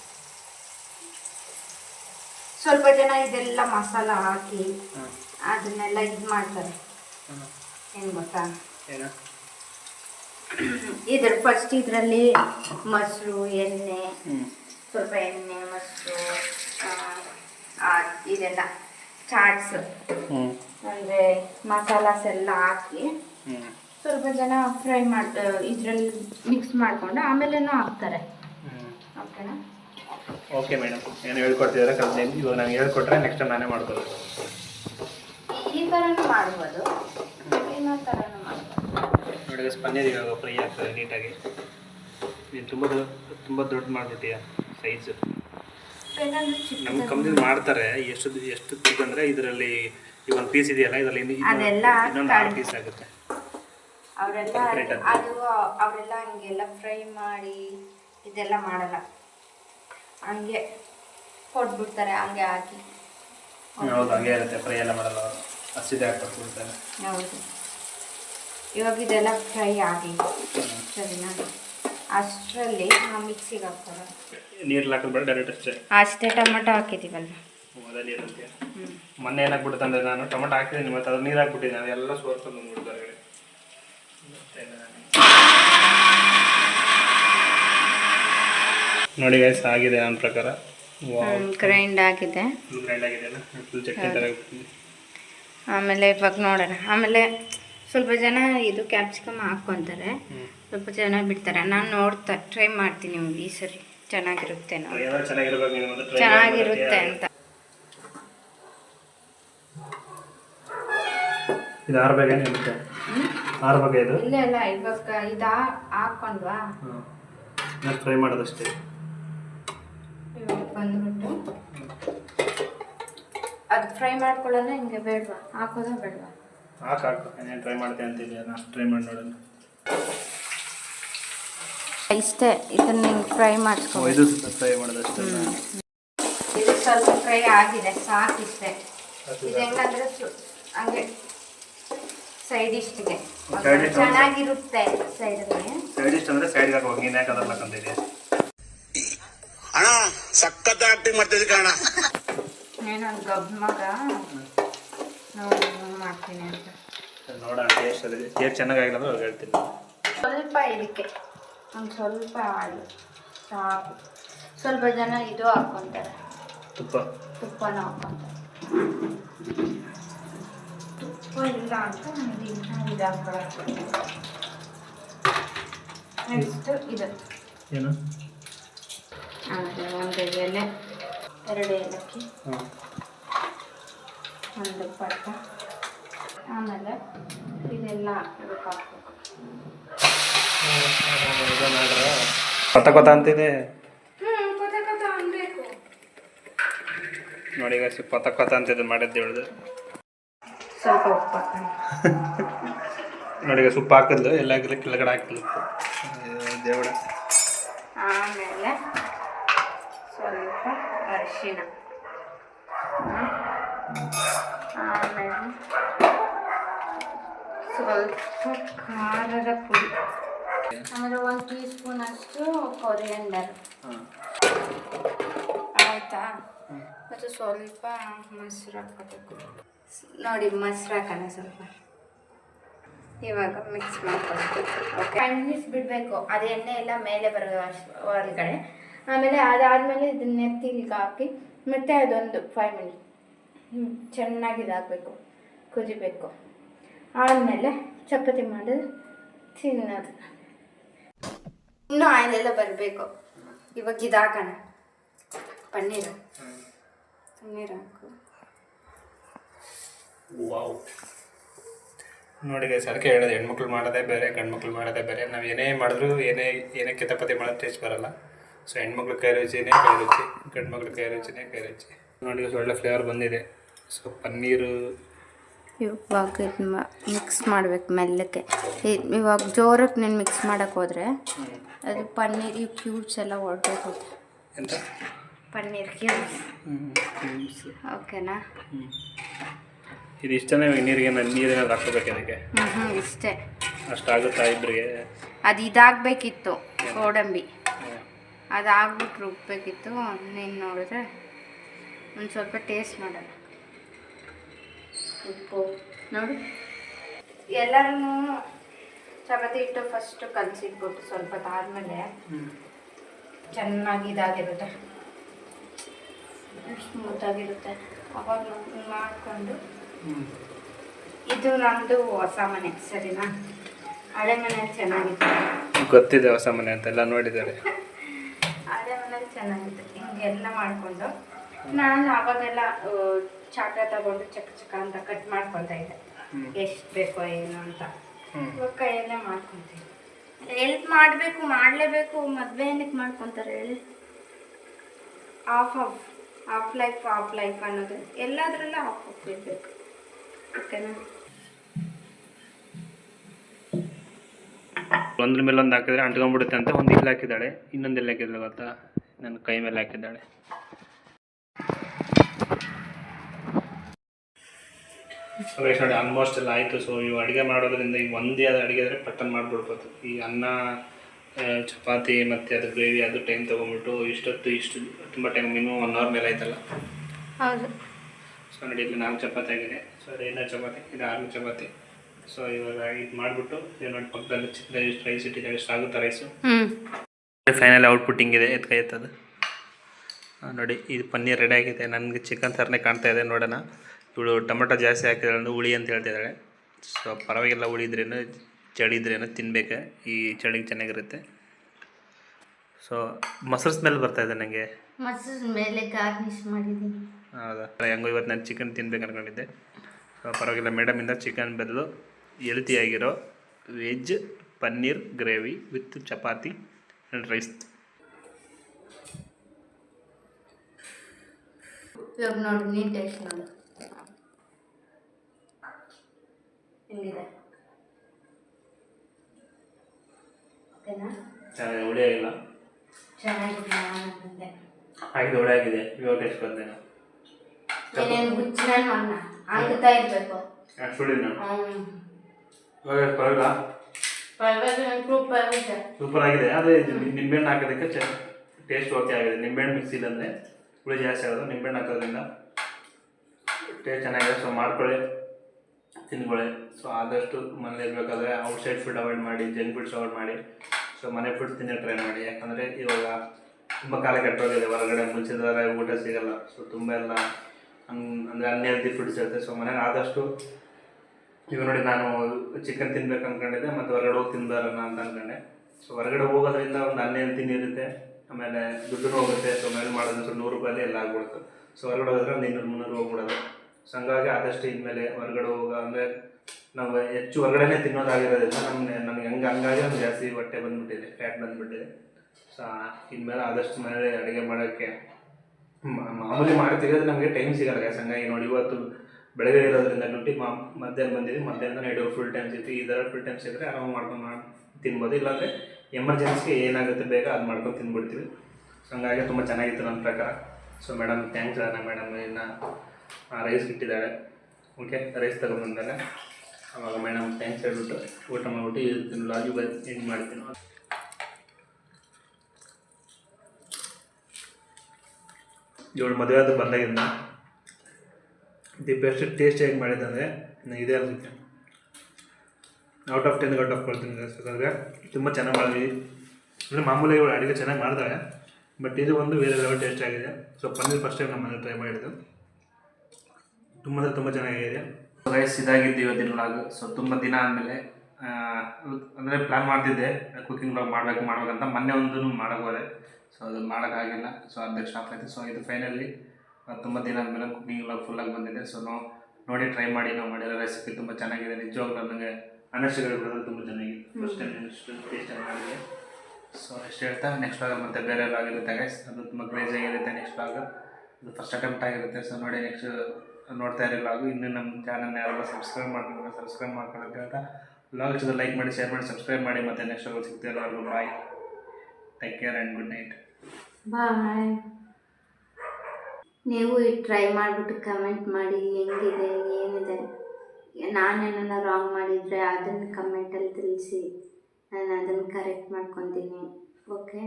ಸ್ವಲ್ಪ ಜನ ಇದೆಲ್ಲ ಮಸಾಲ ಹಾಕಿ ಅದನ್ನೆಲ್ಲ ಇದು ಮಾಡ್ತಾರೆ. ಏನು ಗೊತ್ತಾ? ಇದ್ರ ಫಸ್ಟ್ ಇದರಲ್ಲಿ ಮೊಸರು ಎಣ್ಣೆ ಸ್ವಲ್ಪ ಎಣ್ಣೆ ಮೊಸರು ಇದೆಲ್ಲ ಚಾಟ್ಸ್. ಅಂದರೆ ಮಸಾಲಾಸ್ ಎಲ್ಲ ಹಾಕಿ ಸ್ವಲ್ಪ ಜನ ಫ್ರೈ ಮಾಡಿ ಇದರಲ್ಲಿ ಮಿಕ್ಸ್ ಮಾಡಿಕೊಂಡು ಆಮೇಲೆನೂ ಹಾಕ್ತಾರೆ. ಓಕೆನಾ? ಓಕೆ ಮೇಡಮ್ ಏನು ಹೇಳ್ಕೊಡ್ತಿದ್ದಾರೆ ಕಲ್ತು ಇವಾಗ ನಾನು ಹೇಳ್ಕೊಟ್ರೆ ನೆಕ್ಸ್ಟ್ ನಾನೇ ಮಾಡ್ಬೋದು ಈ ಥರನೂ ಮಾಡ್ಬೋದು. ಇನ್ನೊಂದು ಥರನೂ ಮಾಡ್ಬೋದು. ನೋಡಿ ಪನ್ನೀರ್ ಇವಾಗ ಫ್ರೈ ಆಗ್ತದೆ ನೀಟಾಗಿ ನೀನು ತುಂಬ ತುಂಬಾ ತುಂಬ ದೊಡ್ಡ ಮಾಡಿಬಿಟ್ಟಿಯ ಸೈಜು ನಮ್ಮ ಕಂಪ್ನಿಲಿ ಮಾಡ್ತಾರೆ. ಎಷ್ಟು ಎಷ್ಟು ಅಂದರೆ ಇದರಲ್ಲಿ ಈ ಒಂದು ಪೀಸ್ ಇದೆಯಲ್ಲ ಇದರಲ್ಲಿ ಇನ್ನೊಂದು ಆರು ಪೀಸ್ ಆಗುತ್ತೆ. ಅವರೆಲ್ಲ. ಅದು ಅವರೆಲ್ಲ ಹಂಗೆಲ್ಲ ಫ್ರೈ ಮಾಡಿ ಇದೆಲ್ಲ ಮಾಡಲ್ಲ. ಹಂಗೆ ಕೊಟ್ಬಿಡ್ತಾರೆ ಹಂಗೆ ಹಾಕಿ. ಹೌದು ಹಂಗೆ ಇರುತ್ತೆ ಫ್ರೈ ಎಲ್ಲ ಮಾಡಲ್ಲ ಅವರು. ಹಸಿದೆ ಹಾಕ್ಬಿಡ್ತಾರೆ ಹೌದು. ಇವಾಗ ಇದೆಲ್ಲ ಫ್ರೈ ಆಗಿ. ಸರಿನಾ? ಅಷ್ಟರಲ್ಲಿ ನಾವು ಮಿಕ್ಸಿಗೆ ಹಾಕ್ತಾರೆ ನೀರು ಹಾಕಿದ್ಬೇಡ ಡೈರೆಕ್ಟ್ ಅಷ್ಟೇ. ಅಷ್ಟೇ ಟೊಮೆಟೊ ಹಾಕಿದ್ದೀವಲ್ಲ ಮೊನ್ನೆ ಏನಾಗ್ಬಿಡುತ್ತೆ ಅಂದರೆ ನಾನು ಟೊಮೆಟೊ ಹಾಕಿದ್ದೀನಿ ಮತ್ತು ಅದ್ರ ನೀರು ಹಾಕ್ಬಿಟ್ಟಿದ್ದೀನಿ ಅದೆಲ್ಲ ಸೋರ್ಸ್ಕೊಂಡು ಬಂದ್ಬಿಡ್ತಾರೆ ಹೊರಗಡೆ. ಮತ್ತೆ ನಾನು- ನೋಡಿ ಗೈಸ್ ಆಗಿದೆ ನನ್ನ ಪ್ರಕಾರ. ಗ್ರೈಂಡ್ ಆಗಿದೆ. ಗ್ರೈಂಡ್ ಆಮೇಲೆ ಇವಾಗ ನೋಡೋಣ. ಆಮೇಲೆ ಸ್ವಲ್ಪ ಜನ ಇದು ಕ್ಯಾಪ್ಸಿಕಮ್ ಹಾಕ್ಕೊಂತಾರೆ. ಸ್ವಲ್ಪ ಜನ ಬಿಡ್ತಾರೆ. ನಾನು ನೋಡ್ತಾ ಟ್ರೈ ಮಾಡ್ತೀನಿ ಈ ಸರಿ. ಚೆನ್ನಾಗಿರುತ್ತೆ ಚೆನ್ನಾಗಿರುತ್ತೆ ಅಂತ. ಇದು ಇಲ್ಲ ಇಲ್ಲ ಇವಾಗ ಇದು ಹಾಕೊಂಡ್ವಾ ಟ್ರೈ ಫ್ರೈ ಮಾಡೋದಷ್ಟೇ. ಬಂದ್ಬಿಟ್ಟು ಅದು ಫ್ರೈ ಮಾಡ್ಕೊಳ್ಳೋಣ ಹಿಂಗೆ ಬೇಡವಾ? ಹಾಕೋದಾ ಬೇಡವಾ? ಹಾಕಿ ಹಾಕು. ಟ್ರೈ ಮಾಡ್ತೀನಿ ಅಂತಿದ್ದೆ ನಾನು ಟ್ರೈ ಮಾಡಿ ನೋಡೋಣ ಇಷ್ಟೇ ಇದನ್ನ ನೀವು ಫ್ರೈ ಮಾಡ್ಕೊಂಡು ಮಾಡ್ಕೊ ಇದು ಸ್ವಲ್ಪ ಫ್ರೈ ಮಾಡೋದಷ್ಟೇ ಇದು ಸ್ವಲ್ಪ ಫ್ರೈ ಆಗಿದೆ ಸಾಕು ಇದು ಹೆಂಗಂದ್ರೆ ಹಂಗೆ ಸೈಡ್ ಇಷ್ಟಿಗೆ ಚೆನ್ನಾಗಿರುತ್ತೆ ಸೈಡಲ್ಲಿ ಸೈಡ್ ಇಷ್ಟ ಅಂದ್ರೆ ಸೈಡ್ಗೆ ಹಾಕೋ ನೀನು ಯಾಕಂದ್ರೆ ಕಂತಿದ್ದೆ ಅಣ್ಣ ಸಖತ್ ಆಕ್ಟಿಂಗ್ ಮಾಡ್ತಿದ್ದೆ ಕಾರಣ ಏನೊಂದು ಗಬ್ ಮಗ. ಮಾಡ್ತೀನಿ ಅಂತ. ನೋಡೋಣ ಟೇಸ್ಟ್ ಅಲ್ಲಿ. ಟೇಸ್ಟ್ ಚೆನ್ನಾಗಾಗಿಲ್ಲ ಅಂದ್ರೆ ಅವ್ರಿಗೆ ಹೇಳ್ತೀನಿ. ಸ್ವಲ್ಪ ಇದಕ್ಕೆ ಒಂದು ಸ್ವಲ್ಪ ಹಾಲು. ಸಾಕು. ಸ್ವಲ್ಪ ಜನ ಇದು ಹಾಕ್ಕೊಂತಾರೆ ತುಪ್ಪ. ತುಪ್ಪನ ಹಾಕ್ಕೊಂತಾರೆ ತುಪ್ಪ ಇಲ್ಲ ಅಂತ ನನಗೆ ಇನ್ನೂ ಇದು ಹಾಕ್ಕೊಳಕ್ಕೆ ನೆಕ್ಸ್ಟ್ ಇದು. ಏನು? ಆಮೇಲೆ ಒಂದು ಎಲೆ ಎರಡು ಏಲಕ್ಕಿ ಒಂದು ಪಟ್ಟ ಆಮೇಲೆ ಇದೆಲ್ಲ ಇದಕ್ಕೆ ಹಾಕ್ಬೇಕು. ಅಂತಿದೆ ಕೊತ ಕೊತ ಅನ್ಬೇಕು. ನೋಡಿ ಈಗ ಕೊತ್ತ ಕೊತ್ತ ಅಂತಿದ್ದು ಮಾಡಿದ್ದು ಹೇಳಿದ್ರು ಸ್ವಲ್ಪ ಉಪ್ಪು ನೋಡಿ ಈಗ ಸುಪ್ಪ ಹಾಕಿದ್ಲು ಎಲ್ಲ ಕೆಳಗಡೆ ಹಾಕಿದ್ಲು. ದೇವಡ ಆಮೇಲೆ ಅರಿಶಿಣ ಹ್ಮ್. ಆಮೇಲೆ ಸ್ವಲ್ಪ ಖಾರದ ಪುಡಿ. ಆಮೇಲೆ ಒಂದು ಟೀ ಸ್ಪೂನ್ ಅಷ್ಟು ಕೊರಿಯಂಡರ್ ಆಯಿತಾ? ಮತ್ತು ಸ್ವಲ್ಪ ಮೊಸರು ಹಾಕೋಬೇಕು ನೋಡಿ ಮೊಸರು ಹಾಕೋಣ ಸ್ವಲ್ಪ. ಇವಾಗ ಮಿಕ್ಸ್ ಮಾಡ್ಕೊಳ್ಬೇಕು ಬಿಡಬೇಕು. ಅದು ಎಣ್ಣೆ ಎಲ್ಲ ಮೇಲೆ ಬರೋ ಹೊರಗಡೆ. ಆಮೇಲೆ ಅದಾದಮೇಲೆ ಇದನ್ನ ಎತ್ತಿಲಿಗೆ ಹಾಕಿ, ಮತ್ತೆ ಅದೊಂದು ಫೈವ್ ಮಿನಿಟ್ ಚೆನ್ನಾಗಿ ಇದಾಗಬೇಕು ಕುದಿಬೇಕು. ಆದಮೇಲೆ ಚಪಾತಿ ಮಾಡಿ ತಿನ್ನೋದು. ಇನ್ನೂ ಆಯಿಲೆಲ್ಲ ಬರಬೇಕು. ಇವಾಗ ಇದು ಹಾಕೋಣ ಪನ್ನೀರು. ಪನ್ನೀರ್ ಹಾಕು. ನೋಡಿ ಅದಕ್ಕೆ ಹೇಳೋದು, ಹೆಣ್ಮಕ್ಳು ಮಾಡೋದೇ ಬೇರೆ, ಗಂಡ್ಮಕ್ಳು ಮಾಡೋದೇ ಬೇರೆ. ನಾವು ಏನೇ ಮಾಡಿದ್ರು, ಏನೇ ಏನೇ ಕಿತಪತಿ ಮಾಡೋದು ಟೇಸ್ಟ್ ಬರಲ್ಲ. ಸೊ ಹೆಣ್ಮಕ್ಳು ಕೈರುಚಿನೇ ಕೈರುಚಿ ಗಂಡ್ಮಕ್ಳು ಕೈ ರುಚಿನೇ ಕೈ ರುಚಿ. ನೋಡಿ ಒಳ್ಳೆ ಫ್ಲೇವರ್ ಬಂದಿದೆ. ಸೊ ಪನ್ನೀರು. ಇವಾಗ ಇದು ಮಿಕ್ಸ್ ಮಾಡ್ಬೇಕು ಮೆಲ್ಲಕ್ಕೆ. ಇವಾಗ ಜೋರಕ್ಕೆ ನೀನು ಮಿಕ್ಸ್ ಮಾಡಕ್ಕೆ ಹೋದರೆ ಅದು ಪನ್ನೀರ್ ಈ ಕ್ಯೂಬ್ಸ್ ಎಲ್ಲ ಹೊರಟೋಗುತ್ತೆ ಎಂತ? ಪನ್ನೀರ್ ಕ್ಯೂಬ್ಸ್ ಓಕೆನಾ ಇದು ಇಷ್ಟನೇ ನೀರಿಗೆ ನೀರೇನಾದ್ರು ಹಾಕೋಬೇಕು ಅದಕ್ಕೆ ಹ್ಞೂ ಹ್ಞೂ ಇಷ್ಟೇ. ಅಷ್ಟಾಗುತ್ತಾ ಇಬ್ಬರಿಗೆ ಅದು ಇದಾಗಬೇಕಿತ್ತು ಗೋಡಂಬಿ. ಅದಾಗ್ಬಿಟ್ಟು ರುಬ್ಬೇಕಿತ್ತು ನೀನು ನೋಡಿದ್ರೆ ಒಂದು ಸ್ವಲ್ಪ ಟೇಸ್ಟ್ ಮಾಡೋಣ ಉಪ್ಪು. ನೋಡು. ಎಲ್ಲರೂ ಚಪಾತಿ ಹಿಟ್ಟು ಫಸ್ಟು ಕಲಸಿಟ್ಬಿಟ್ಟು ಸ್ವಲ್ಪ ಆದಮೇಲೆ ಚೆನ್ನಾಗಿ ಇದಾಗಿರುತ್ತೆ. ಸ್ಮೂತಾಗಿರುತ್ತೆ ಅವಾಗ ನಾವು ಮಾಡಿಕೊಂಡು ಇದು ನಮ್ಮದು ಹೊಸ ಮನೆ ಸರಿನಾ? ಹಳೆ ಮನೆ ಚೆನ್ನಾಗಿತ್ತು. ಗೊತ್ತಿದೆ ಹೊಸ ಮನೆ ಅಂತೆಲ್ಲ ನೋಡಿದ್ದಾರೆ. ಚೆನ್ನಾಗಿತ್ತು ಹಿಂಗೆಲ್ಲ ಮಾಡಿಕೊಂಡು ನಾನು ಅವಾಗೆಲ್ಲ ಆ, ಚಾಕ ತಗೊಂಡು ಚಕ ಚಕ ಅಂತ ಕಟ್ ಮಾಡ್ಕೊತಾ ಇದ್ದೆ. ಎಷ್ಟು ಬೇಕೋ ಏನು ಅಂತ. ಇವಾಗ ಕೈಯಲ್ಲೇ ಮಾಡ್ಕೊತೀನಿ ಎಲ್ಪ್ ಮಾಡಬೇಕು ಮಾಡಲೇಬೇಕು ಮದುವೆ ಏನಕ್ಕೆ ಮಾಡ್ಕೊತಾರೆ ಹೇಳಿ. Half half half life half life ಅನ್ನೋದು. ಎಲ್ಲದರಲ್ಲೂ ಆಫ್ ಆಫ್ ಇರಬೇಕು ಓಕೆನಾ? ಒಂದ್ರ ಮೇಲೆ ಒಂದು ಹಾಕಿದ್ರೆ ಅಂಟ್ಕೊಂಡ್ಬಿಡುತ್ತೆ ಅಂತ ಒಂದು ಇಲ್ಲಿ ಹಾಕಿದ್ದಾಳೆ ಇನ್ನೊಂದು ಎಲ್ಲಿ ಹಾಕಿದ್ದಾಳೆ ಗೊತ್ತಾ? ನನ್ನ ಕೈ ಮೇಲೆ ಹಾಕಿದ್ದಾಳೆ. ನೋಡಿ ಆಲ್ಮೋಸ್ಟ್ ಎಲ್ಲ ಆಯಿತು. ಸೊ ಇವು ಅಡುಗೆ ಮಾಡೋದ್ರಿಂದ ಈಗ ಒಂದೇ ಅದು ಅಡುಗೆ ಆದರೆ ಪಟ್ಟನ್ ಮಾಡಿಬಿಡ್ಬೋದು. ಈ ಅನ್ನ ಚಪಾತಿ ಮತ್ತು ಅದು ಗ್ರೇವಿ ಅದು ಟೈಮ್ ತೊಗೊಂಬಿಟ್ಟು ಇಷ್ಟೊತ್ತು ಇಷ್ಟು ತುಂಬ ಟೈಮ್ ಮಿನಿಮಮ್ ಒನ್ ಅವರ್ ಮೇಲೆ ಆಯ್ತಲ್ಲ? ಹೌದು. ಸೊ ನೋಡಿ ಇಲ್ಲಿ ನಾಲ್ಕು ಚಪಾತಿ ಆಗಿದೆ. ಸೊ ಅದು ಐದನೇ ಚಪಾತಿ ಇದು ಆರು ಚಪಾತಿ. ಸೊ ಇವಾಗ ಇದು ಮಾಡಿಬಿಟ್ಟು ಇದು ನೋಡಿ ಪಕ್ಕದಲ್ಲಿ ಚಿಕ್ಕ ರೈಸ್ ಇಟ್ಟಿದ್ದಾರೆ. ಇಷ್ಟ ಆಗುತ್ತೆ ರೈಸು ಹ್ಞೂ ಫೈನಲ್ ಔಟ್ಪುಟ್ ಹಿಂಗಿದೆ ಎತ್ಕೈ ಎತ್ತದು? ಆ, ನೋಡಿ ಇದು ಪನ್ನೀರ್ ರೆಡಿ ಆಗಿದೆ. ನನಗೆ ಚಿಕನ್ ಥರನೇ ಕಾಣ್ತಾ ಇದೆ ನೋಡೋಣ. ಇವಳು ಟೊಮೆಟೊ ಜಾಸ್ತಿ ಹಾಕಿದ್ರೆ ಹುಳಿ ಅಂತ ಹೇಳ್ತಿದ್ದಾಳೆ ಸೊ ಪರವಾಗಿಲ್ಲ ಹುಳಿದ್ರೇನು ಚಳಿದ್ರೇನು ತಿನ್ಬೇಕು. ಈ ಚಳಿಗೆ ಚೆನ್ನಾಗಿರುತ್ತೆ. ಸೊ ಮೊಸರು ಸ್ಮೆಲ್ ಬರ್ತಾ ಇದೆ ನನಗೆ ಹೌದಾ? ಹೆಂಗೋ ಇವತ್ತು ನಾನು ಚಿಕನ್ ತಿನ್ಬೇಕು ಅನ್ಕೊಂಡಿದ್ದೆ. ಸೊ ಪರವಾಗಿಲ್ಲ ಮೇಡಮಿಂದ ಚಿಕನ್ ಬದಲು ಹೆಲ್ತಿಯಾಗಿರೋ veg paneer gravy with chapati. And rice ಇವಾಗ ನೋಡು ನೀಟ್ ಟೇಸ್ಟ್ ನೋಡು ಹೆಂಗಿದೆ ಓಕೆನಾ ಚೆನ್ನಾಗಿ ಹುಳಿ ಆಗಿಲ್ಲ. ಚೆನ್ನಾಗಿದೆ ಅಂತಂದೆ ಆಗಿದೆ ಹುಳಿ ಆಗಿದೆ. ಇವಾಗ ಟೇಸ್ಟ್ ಬಂದೇನು ಏನೇನು ಹುಚ್ಚಿನ ಅನ್ನ ಹಂಗ್ತಾ ಇರಬೇಕು. ಇವಾಗ ಪರವಾಗಿಲ್ಲ ಸೂಪರ್ ಆಗಿದೆ. ಇದು ನಿಂಬೆಹಣ್ಣು ಹಾಕೋದಕ್ಕೆ ಚ ಟೇಸ್ಟ್ ಓಕೆ ಆಗಿದೆ. ನಿಂಬೆಹಣ್ಣು ಮಿಕ್ಸ್ ಇಲ್ಲಂದರೆ ಹುಳಿ ಜಾಸ್ತಿ ಆಗೋದು. ನಿಂಬೆಹಣ್ಣು ಹಾಕೋದ್ರಿಂದ ಟೇಸ್ಟ್ ಚೆನ್ನಾಗಿದೆ. ಸೊ ಮಾಡ್ಕೊಳ್ಳಿ. ತಿನ್ಕೊಳ್ಳಿ. ಸೊ ಆದಷ್ಟು ಮನೇಲಿ ಇರಬೇಕಾದ್ರೆ ಔಟ್ಸೈಡ್ ಫುಡ್ ಅವಾಯ್ಡ್ ಮಾಡಿ ಜಂಕ್ ಫುಡ್ಸ್ ಅವಾಯ್ಡ್ ಮಾಡಿ. ಸೊ ಮನೆ ಫುಡ್ ತಿನ್ನೋ ಟ್ರೈ ಮಾಡಿ. ಯಾಕಂದರೆ ಇವಾಗ ತುಂಬ ಕಾಲ ಕೆಟ್ಟೋಗಿದೆ. ಹೊರಗಡೆ ಮುಂಚಿದ್ರೆ ಊಟ ಸಿಗಲ್ಲ. ಸೊ ತುಂಬ ಎಲ್ಲ ಅಂದರೆ ಅನ್ಹೆಲ್ದಿ ಫುಡ್ಸ್ ಇರುತ್ತೆ. ಸೊ ಮನೇಲಿ ಆದಷ್ಟು ಈಗ ನೋಡಿ ನಾನು ಚಿಕನ್ ತಿನ್ಬೇಕು ಅನ್ಕೊಂಡಿದ್ದೆ, ಮತ್ತು ಹೊರಗಡೆ ಹೋಗಿ ತಿನ್ಬಾರಣ ಅಂತ ಅನ್ಕೊಂಡೆ. ಸೊ ಹೊರಗಡೆ ಹೋಗೋದ್ರಿಂದ ಒಂದು ಹನ್ನೆರಡು ತಿನ್ನಿರುತ್ತೆ ಆಮೇಲೆ ದುಡ್ಡು ಹೋಗುತ್ತೆ ಸೊ ಮೇಲೆ ಮಾಡೋದು ಸೊ ನೂರು ರೂಪಾಯಿ ಎಲ್ಲ ಆಗ್ಬಿಡುತ್ತೆ. ಸೊ ಹೊರಗಡೆ ಹೋದ್ರೆ ಒಂದು ಇನ್ನೂರು ಮುನ್ನೂರು ಹೋಗ್ಬಿಡೋದು. ಸೊ ಹಂಗಾಗಿ ಆದಷ್ಟು ಇನ್ಮೇಲೆ ಹೊರಗಡೆ ಹೋಗೋ, ಅಂದರೆ ನಾವು ಹೆಚ್ಚು ಹೊರಗಡೆನೇ ತಿನ್ನೋದಾಗಿರೋದ್ರಿಂದ ನಮಗೆ ನಮ್ಗೆ ಹಂಗೆ, ಹಂಗಾಗಿ ಒಂದು ಜಾಸ್ತಿ ಹೊಟ್ಟೆ ಬಂದುಬಿಟ್ಟಿದೆ ಫ್ಯಾಟ್ ಬಂದುಬಿಟ್ಟಿದೆ. ಸೊ ಇನ್ಮೇಲೆ ಆದಷ್ಟು ಮನೇಲಿ ಅಡುಗೆ ಮಾಡೋಕ್ಕೆ ಮಾಮೂಲಿ ಮಾಡ್ತೀವಿ ನಮಗೆ ಟೈಮ್ ಸಿಗಲ್ಲ ಗ್ಯಾಸ್ ಹಂಗಾಗಿ ನೋಡಿ ಇವತ್ತು ಬೆಳಗ್ಗೆ ಇರೋದ್ರಿಂದ ಡ್ಯೂಟಿ ಮಧ್ಯಾಹ್ನ ಬಂದಿದ್ದೀವಿ ಮಧ್ಯಾಹ್ನ ನೈಡು ಫುಲ್ ಟೈಮ್ ಸಿಗ್ತೀವಿ. ಈ ಥರ ಫುಲ್ ಟೈಮ್ ಸಿಕ್ಕರೆ ಆರಾಮ ಮಾಡ್ಕೊಂಡು ಮಾಡಿ ತಿನ್ಬೋದು. ಇಲ್ಲಾಂದರೆ ಎಮರ್ಜೆನ್ಸಿಗೆ ಏನಾಗುತ್ತೆ ಬೇಗ ಅದು ಮಾಡ್ಕೊಂಡು ತಿಂದ್ಬಿಡ್ತೀವಿ ಹಂಗಾಗಿ ತುಂಬ ಚೆನ್ನಾಗಿತ್ತು ನನ್ನ ಪ್ರಕಾರ. ಸೊ ಮೇಡಮ್ ಥ್ಯಾಂಕ್ಸ್ ಅಣ್ಣ ಮೇಡಮ್ ಇನ್ನು ರೈಸ್ ಇಟ್ಟಿದ್ದಾಳೆ. ಓಕೆ ರೈಸ್ ತಗೊಂಡ್ಬಂದಾಗ ಆವಾಗ ಮೇಡಮ್ ಥ್ಯಾಂಕ್ಸ್ ಹೇಳ್ಬಿಟ್ಟು ಊಟ ಮಾಡಿಬಿಟ್ಟು ಇದನ್ನು ಲಾಗಿ ಬಂದು ಎಂಡ್ ಮಾಡ್ತೀನಿ. ಇವಳು ಮದುವೆ ಅದು ಬಂದಾಗಿಂದ ದಿ ಬೆಸ್ಟ್ ಟೇಸ್ಟಿಯಾಗಿ ಮಾಡಿದ್ದಂದರೆ ಇದೇ ಅನಿಸುತ್ತೆ out of ten out of ಕೊಡ್ತೀನಿ ಯಾಕಂದರೆ ತುಂಬ ಚೆನ್ನಾಗಿ ಮಾಡಿದ್ವಿ. ಅಂದರೆ ಮಾಮೂಲಿ ಇವಳು ಅಡುಗೆ ಚೆನ್ನಾಗಿ ಮಾಡ್ತಾರೆ. ಬಟ್ ಇದು ಒಂದು ಬೇರೆ ಲೆವೆಲ್ ಟೇಸ್ಟ್ ಆಗಿದೆ. ಸೊ ಪನ್ನೀರ್ ಫಸ್ಟ್ ಟೈಮ್ ನಮ್ಮ ಮನೇಲಿ ಟ್ರೈ ಮಾಡಿದ್ದು. ತುಂಬ ಅಂದರೆ ತುಂಬ ಚೆನ್ನಾಗಿದೆ. ರೈಸ್ ಇದಾಗಿದ್ದು ಇವತ್ತಿನ ವ್ಲಾಗ್ ಸೊ ತುಂಬ ದಿನ ಆದಮೇಲೆ ಅಂದರೆ ಪ್ಲ್ಯಾನ್ ಮಾಡ್ತಿದ್ದೆ. ಕುಕಿಂಗ್ ಬ್ಲಾಗ್ ಮಾಡಬೇಕು, ಮಾಡಬೇಕಂತ. ಮೊನ್ನೆ ಒಂದು ಮಾಡೋಕೆ ಹೋದೆ. ಸೊ ಅದು ಮಾಡೋಕ್ಕಾಗಿಲ್ಲ ಸೊ ಅದಕ್ಕೆ ಸ್ಟಾಪ್ ಆಯಿತು ಸೊ ಇದು ಫೈನಲಿ ತುಂಬ ದಿನ ಆದಮೇಲೆ ಕುಕ್ಕಿಂಗ್ ಎಲ್ಲ ಫುಲ್ಲಾಗಿ ಬಂದಿದೆ ಸೊ ನಾವು ನೋಡಿ ಟ್ರೈ ಮಾಡಿ ನಾವು ಮಾಡಿರೋ ರೆಸಿಪಿ ತುಂಬ ಚೆನ್ನಾಗಿದೆ. ನಿಜವಾಗ್ಲೂ ನನಗೆ ಅನರ್ಸಿಗಳು ಬರೋದು ತುಂಬ ಚೆನ್ನಾಗಿದೆ ಫಸ್ಟ್ ಟೈಮ್ ಇಷ್ಟು ಟೇಸ್ಟ್ ಮಾಡಿದೆ ಸೊ ಅಷ್ಟು ಹೇಳ್ತಾ ನೆಕ್ಸ್ಟ್ ಆಗ ಮತ್ತೆ ಬೇರೆ ವ್ಲಾಗ್ ಇರುತ್ತೆ ಗೈಸ್ ಅದು ತುಂಬ ಕ್ರೇಜ್ ಆಗಿರುತ್ತೆ ನೆಕ್ಸ್ಟ್ ವ್ಲಾಗ್ ಅದು ಫಸ್ಟ್ ಅಟೆಂಪ್ಟ್ ಆಗಿರುತ್ತೆ. ಸೊ ನೋಡಿ ನೆಕ್ಸ್ಟ್ ನೋಡ್ತಾ ಇರಲಿಲ್ಲ ವ್ಲಾಗು ಇನ್ನೂ ನಮ್ಮ ಚಾನಲ್ನ ಯಾರೆಲ್ಲ ಸಬ್ಸ್ಕ್ರೈಬ್ ಮಾಡ್ಕೊಂಡು ಸಬ್ಸ್ಕ್ರೈಬ್ ಮಾಡ್ಕೊಳ್ಳೋಕೆ ಹೇಳ್ತಾ ವ್ಲಾಗ್ ಇಷ್ಟದ ಲೈಕ್ ಮಾಡಿ ಶೇರ್ ಮಾಡಿ ಸಬ್ಸ್ಕ್ರೈಬ್ ಮಾಡಿ. ಮತ್ತೆ ನೆಕ್ಸ್ಟ್ ವ್ಲಾಗ್ ಸಿಗ್ತೀವಿ ಎಲ್ಲರಿಗೂ bye take care and good night bye ನೀವು ಇದು ಟ್ರೈ ಮಾಡಿಬಿಟ್ಟು ಕಮೆಂಟ್ ಮಾಡಿ ಹೆಂಗಿದೆ, ಏನಿದೆ. ನಾನೇನೋ ರಾಂಗ್ ಮಾಡಿದರೆ ಅದನ್ನು ಕಮೆಂಟಲ್ಲಿ ತಿಳಿಸಿ. ನಾನು ಅದನ್ನು ಕರೆಕ್ಟ್ ಮಾಡ್ಕೊತೀನಿ. ಓಕೆ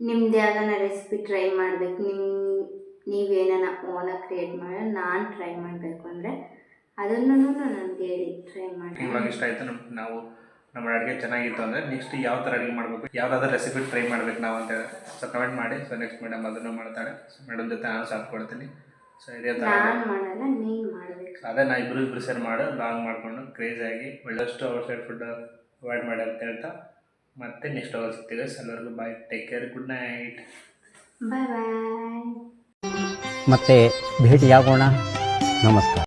ನಿಮ್ಮದೇ ಯಾವ್ದಾನ ರೆಸಿಪಿ ಟ್ರೈ ಮಾಡಬೇಕು. ನಿಮ್ಮ ನೀವೇನ ಓನಾಗಿ ಕ್ರಿಯೇಟ್ ಮಾಡಿ ನಾನು ಟ್ರೈ ಮಾಡಬೇಕು ಅಂದರೆ ಅದನ್ನು ನನಗೆ ಹೇಳಿ ಟ್ರೈ ಮಾಡಿ ಇಷ್ಟ ಆಯಿತು ನಾವು ನಮ್ಮ ಅಡುಗೆ ಚೆನ್ನಾಗಿತ್ತು ಅಂದರೆ ನೆಕ್ಸ್ಟ್ ಯಾವ ಥರ ಅಡುಗೆ ಮಾಡಬೇಕು ಯಾವುದಾದ್ರೂ ರೆಸಿಪಿ ಟ್ರೈ ಮಾಡ್ಬೇಕು ನಾವು ಅಂತ ಹೇಳಿ. ಸೊ ಕಮೆಂಟ್ ಮಾಡಿ. ಸೊ ನೆಕ್ಸ್ಟ್ ಮೇಡಮ್ ಅದನ್ನು ಮಾಡ್ತಾಳೆ. ಸೊ ಮೇಡಮ್ ಜೊತೆ ನಾನು ಸಾಥ್ ಕೊಡ್ತೀನಿ. ಸೊ ಇದೇ ಥರ ನಾನು ಮಾಡಲ್ಲ ನೀನು ಮಾಡಬೇಕು. ಅದೇ ನಾ ಇಬ್ಬರು ಇಬ್ಬರು ಸೇರಿ ಮಾಡು. ಲಾಂಗ್ ಮಾಡಿಕೊಂಡು ಕ್ರೇಜಾಗಿ ಒಳ್ಳೆಷ್ಟು ಔಟ್ ಸೈಡ್ ಫುಡ್ ಅವಾಯ್ಡ್ ಮಾಡಿ ಅಂತ ಹೇಳ್ತಾ. ಮತ್ತೆ ನೆಕ್ಸ್ಟ್ ಅವರ್ ಸಿಗ್ತೀವಿ. ಎಲ್ಲರಿಗೂ bye take care good night bye bye ಮತ್ತೆ ಭೇಟಿಯಾಗೋಣ. ನಮಸ್ಕಾರ.